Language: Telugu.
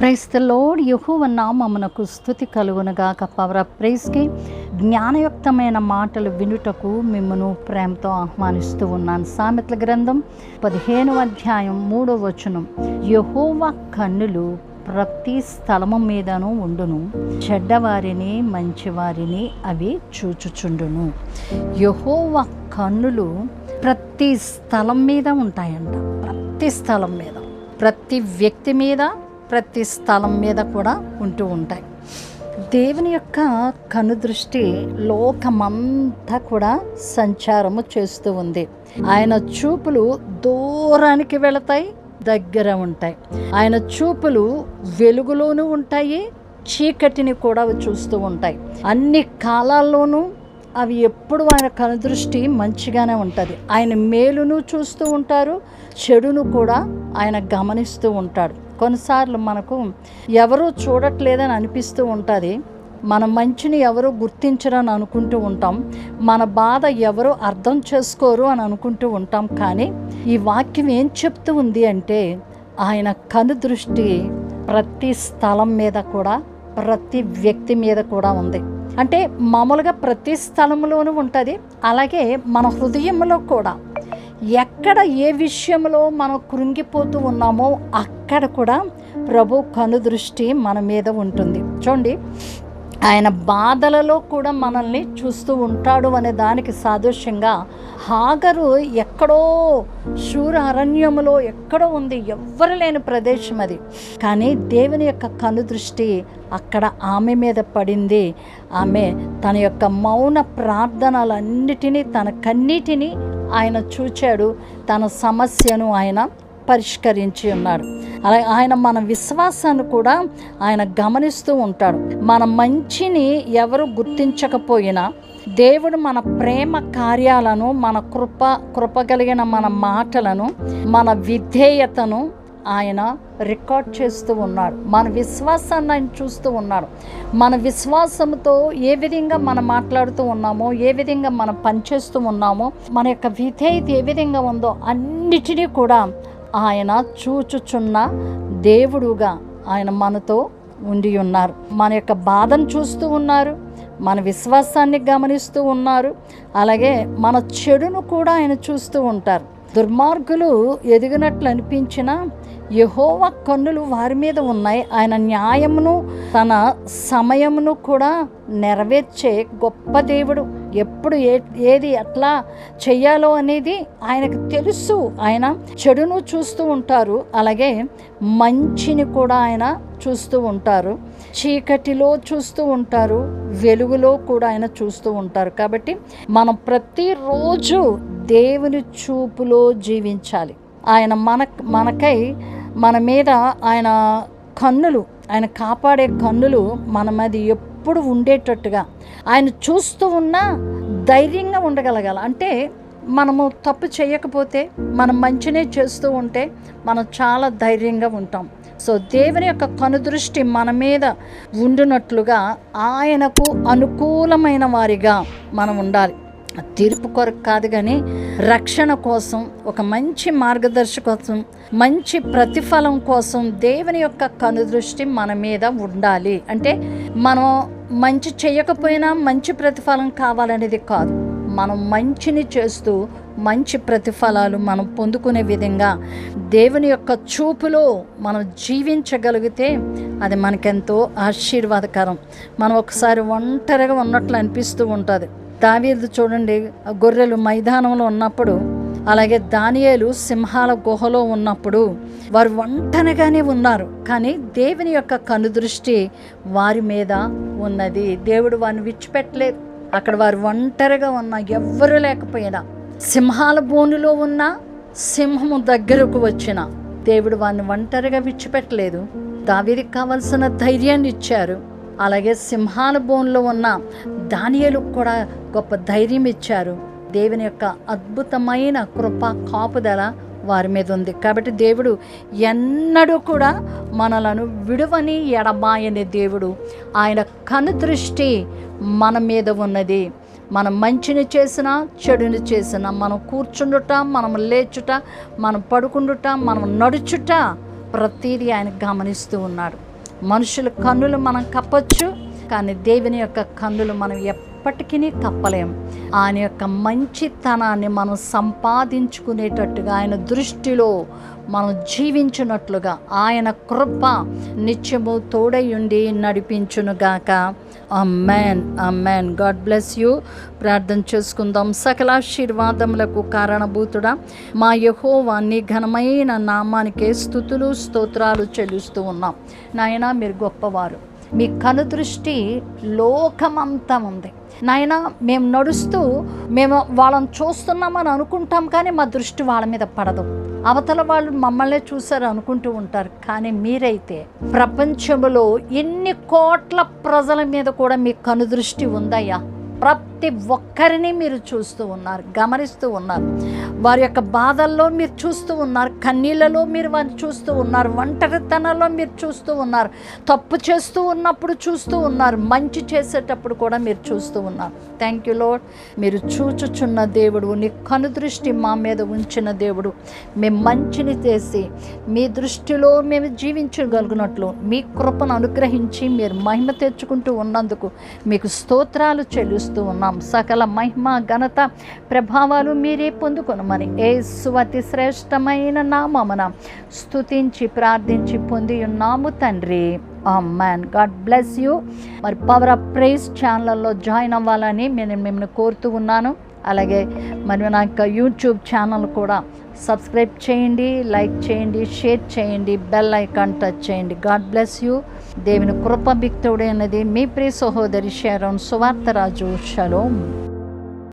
క్రైస్తలోడ్ యహోవ నామమునకు స్థుతి కలుగునుగాక పవర్ ఆఫ్ జ్ఞానయుక్తమైన మాటలు వినుటకు మిమ్మను ప్రేమతో ఆహ్వానిస్తూ ఉన్నాను. సామెతల గ్రంథం పదిహేను అధ్యాయం మూడో వచనం. యహోవ కన్నులు ప్రతి స్థలము మీదను ఉండును. చెడ్డవారిని మంచివారిని అవి చూచుచుండును. యహోవ కన్నులు ప్రతి స్థలం మీద ఉంటాయంట. ప్రతి స్థలం మీద. ప్రతి వ్యక్తి మీద ప్రతి స్థలం మీద కూడా ఉంటూ ఉంటాయి. దేవుని యొక్క కనుదృష్టి లోకమంతా కూడా సంచారము చేస్తూ ఉంది. ఆయన చూపులు దూరానికి వెళతాయి దగ్గర ఉంటాయి. ఆయన చూపులు వెలుగులోనూ ఉంటాయి చీకటిని కూడా అవి చూస్తూ ఉంటాయి. అన్ని కాలాల్లోనూ అవి ఎప్పుడు ఆయన కనుదృష్టి మంచిగానే ఉంటుంది. ఆయన మేలును చూస్తూ ఉంటారు చెడును కూడా ఆయన గమనిస్తూ ఉంటాడు. కొన్నిసార్లు మనకు ఎవరూ చూడట్లేదని అనిపిస్తూ ఉంటుంది. మన మంచిని ఎవరు గుర్తించరని అనుకుంటూ ఉంటాం. మన బాధ ఎవరు అర్థం చేసుకోరు అని అనుకుంటూ ఉంటాం. కానీ ఈ వాక్యం ఏం చెప్తూ ఉంది అంటే ఆయన కనుదృష్టి ప్రతి స్థలం మీద కూడా ప్రతి వ్యక్తి మీద కూడా ఉంది. అంటే మామూలుగా ప్రతి స్థలంలోనూ ఉంటుంది. అలాగే మన హృదయంలో కూడా. ఎక్కడ ఏ విషయంలో మనం కృంగిపోతూ ఉన్నామో అక్కడ కూడా ప్రభు కనుదృష్టి మన మీద ఉంటుంది. చూడండి ఆయన బాధలలో కూడా మనల్ని చూస్తూ ఉంటాడు అనే దానికి సాదృశ్యంగా హాగరు ఎక్కడో శూర అరణ్యములో ఎక్కడో ఉంది ఎవ్వరు లేని ప్రదేశం అది. కానీ దేవుని యొక్క కనుదృష్టి అక్కడ ఆమె మీద పడింది. ఆమె తన యొక్క మౌన ప్రార్థనలన్నిటినీ తన కన్నీటిని ఆయన చూచాడు తన సమస్యను ఆయన పరిష్కరించి ఉన్నాడు. అలా ఆయన మన విశ్వాసాన్ని కూడా ఆయన గమనిస్తూ ఉంటాడు. మన మంచిని ఎవరు గుర్తించకపోయినా దేవుడు మన ప్రేమ కార్యాలను మన కృప కృపగలిగిన మన మాటలను మన విధేయతను ఆయన రికార్డ్ చేస్తూ ఉన్నాడు మన విశ్వాసాన్ని ఆయన చూస్తూ ఉన్నాడు మన విశ్వాసంతో ఏ విధంగా మనం మాట్లాడుతూ ఉన్నామో ఏ విధంగా మనం పనిచేస్తూ ఉన్నామో మన యొక్క విధేయత ఏ విధంగా ఉందో అన్నిటినీ కూడా ఆయన చూచుచున్న దేవుడుగా ఆయన మనతో ఉండి ఉన్నారు. మన యొక్క బాధను చూస్తూ ఉన్నారు. మన విశ్వాసాన్ని గమనిస్తూ ఉన్నారు. అలాగే మన చెడును కూడా ఆయన చూస్తూ ఉంటారు. దుర్మార్గులు ఎదిగినట్లు అనిపించిన యహోవ కన్నులు వారి మీద ఉన్నాయి. ఆయన న్యాయమును తన సమయమును కూడా నెరవేర్చే గొప్ప దేవుడు. ఎప్పుడు ఏ ఏది ఎట్లా చెయ్యాలో అనేది ఆయనకు తెలుసు. ఆయన చెడును చూస్తూ ఉంటారు. అలాగే మంచిని కూడా ఆయన చూస్తూ ఉంటారు. చీకటిలో చూస్తూ ఉంటారు. వెలుగులో కూడా ఆయన చూస్తూ ఉంటారు. కాబట్టి మనం ప్రతిరోజు దేవుని చూపులో జీవించాలి. ఆయన మన మనకై మన మీద ఆయన కన్నులు ఆయన కాపాడే కన్నులు మన మీద ఎప్పుడు ఉండేటట్టుగా. ఆయన చూస్తూ ఉన్నా ధైర్యంగా ఉండగలగాల. అంటే మనము తప్పు చేయకపోతే మనం మంచినే చేస్తూ ఉంటే మనం చాలా ధైర్యంగా ఉంటాం. సో దేవుని యొక్క కనుదృష్టి మన మీద ఉండునట్లుగా ఆయనకు అనుకూలమైన వారిగా మనం ఉండాలి. తీర్పు కొరకు కాదు కానీ రక్షణ కోసం ఒక మంచి మార్గదర్శకత్వం మంచి ప్రతిఫలం కోసం దేవుని యొక్క కనుదృష్టి మన మీద ఉండాలి. అంటే మనం మంచి చేయకపోయినా మంచి ప్రతిఫలం కావాలనేది కాదు. మనం మంచిని చేస్తూ మంచి ప్రతిఫలాలు మనం పొందుకునే విధంగా దేవుని యొక్క చూపులో మనం జీవించగలిగితే అది మనకెంతో ఆశీర్వాదకరం. మనం ఒకసారి ఒంటరిగా ఉన్నట్లు అనిపిస్తూ ఉంటుంది. దావీదు చూడండి గొర్రెలు మైదానంలో ఉన్నప్పుడు అలాగే దానియేలు సింహాల గుహలో ఉన్నప్పుడు వారు ఒంటరిగానే ఉన్నారు. కానీ దేవుని యొక్క కనుదృష్టి వారి మీద ఉన్నది. దేవుడు వారిని విడిచిపెట్టలేదు. అక్కడ వారు ఒంటరిగా ఉన్న ఎవ్వరు లేకపోయినా సింహాల బోనులో ఉన్న సింహము దగ్గరకు వచ్చిన దేవుడు వారిని ఒంటరిగా విడిచిపెట్టలేదు. దావీదికి కావలసిన ధైర్యాన్ని ఇచ్చారు. అలాగే సింహాల బోన్లో ఉన్న దానియలకు కూడా గొప్ప ధైర్యం ఇచ్చారు. దేవుని యొక్క అద్భుతమైన కృప కాపుదల వారి మీద ఉంది. కాబట్టి దేవుడు ఎన్నడూ కూడా మనలను విడువని ఎడబాయని దేవుడు ఆయన కనుదృష్టి మన మీద ఉన్నది. మనం మంచిని చేసినా చెడుని చేసినా మనం కూర్చుండుట మనం లేచుట మనం పడుకుండుట మనం నడుచుట ప్రతిదీ ఆయన గమనిస్తూ ఉన్నాడు. మనుషుల కన్నులు మనం కప్పొచ్చు కానీ దేవుని యొక్క కన్నులు మనం ఎప్పటికీ తప్పలేం. ఆయన యొక్క మంచితనాన్ని మనం సంపాదించుకునేటట్టుగా ఆయన దృష్టిలో మనం జీవించినట్లుగా ఆయన కృప నిత్యము తోడై ఉండి నడిపించునుగాక. Amen amen God bless you ప్రార్థన చేసుకుందాం. సకలాశీర్వాదములకు కారణభూతుడా మా యహోవాన్ని ఘనమైన నామానికే స్థుతులు స్తోత్రాలు చెల్లిస్తూ ఉన్నాం. నాయన మీరు గొప్పవారు. మీ కనుదృష్టి లోకమంతా ఉంది. నాయన మేము నడుస్తూ మేము వాళ్ళని చూస్తున్నామని అనుకుంటాం కానీ మా దృష్టి వాళ్ళ మీద పడదు. అవతల వాళ్ళు మమ్మల్ని చూశారు అనుకుంటూ ఉంటారు. కానీ మీరైతే ప్రపంచంలో ఎన్ని కోట్ల ప్రజల మీద కూడా మీ కనుదృష్టి ఉందయ్యా. ప్రతి ఒక్కరిని మీరు చూస్తూ ఉన్నారు గమనిస్తూ ఉన్నారు. వారి యొక్క బాధల్లో మీరు చూస్తూ ఉన్నారు. కన్నీళ్ళలో మీరు వారిని చూస్తూ ఉన్నారు ఒంటరితనంలో మీరు చూస్తూ ఉన్నారు తప్పు చేస్తూ ఉన్నప్పుడు చూస్తూ ఉన్నారు మంచి చేసేటప్పుడు కూడా మీరు చూస్తూ ఉన్నారు. థ్యాంక్ యూ లోడ్ మీరు చూచుచున్న దేవుడు నీ కనుదృష్టి మా మీద ఉంచిన దేవుడు. మేము మంచిని చేసి మీ దృష్టిలో మేము జీవించగలిగినట్లు మీ కృపను అనుగ్రహించి మీరు మహిమ తెచ్చుకుంటూ ఉన్నందుకు మీకు స్తోత్రాలు చెల్లిస్తూ ఉన్నాం. సకల మహిమ ఘనత ప్రభావాలు మీరే పొందుకొనమని. ఏ సువతి శ్రేష్టమైన నామమున స్తుతించి ప్రార్థించి పొంది ఉన్నాము తండ్రి. మ్యాన్ గాడ్ బ్లెస్ యూ మరి పవర్ ఆఫ్ ప్రైజ్ ఛానల్లో జాయిన్ అవ్వాలని నేను మిమ్మల్ని కోరుతూ ఉన్నాను. అలాగే మరి నా యొక్క యూట్యూబ్ ఛానల్ కూడా సబ్స్క్రైబ్ చేయండి లైక్ చేయండి షేర్ చేయండి బెల్ ఐకాన్ టచ్ చేయండి. గాడ్ బ్లెస్ యూ దేవుని కృప బిక్తుడైనది మీ ప్రియ సహోదరి షారోన్ సువార్తరాజు షలోం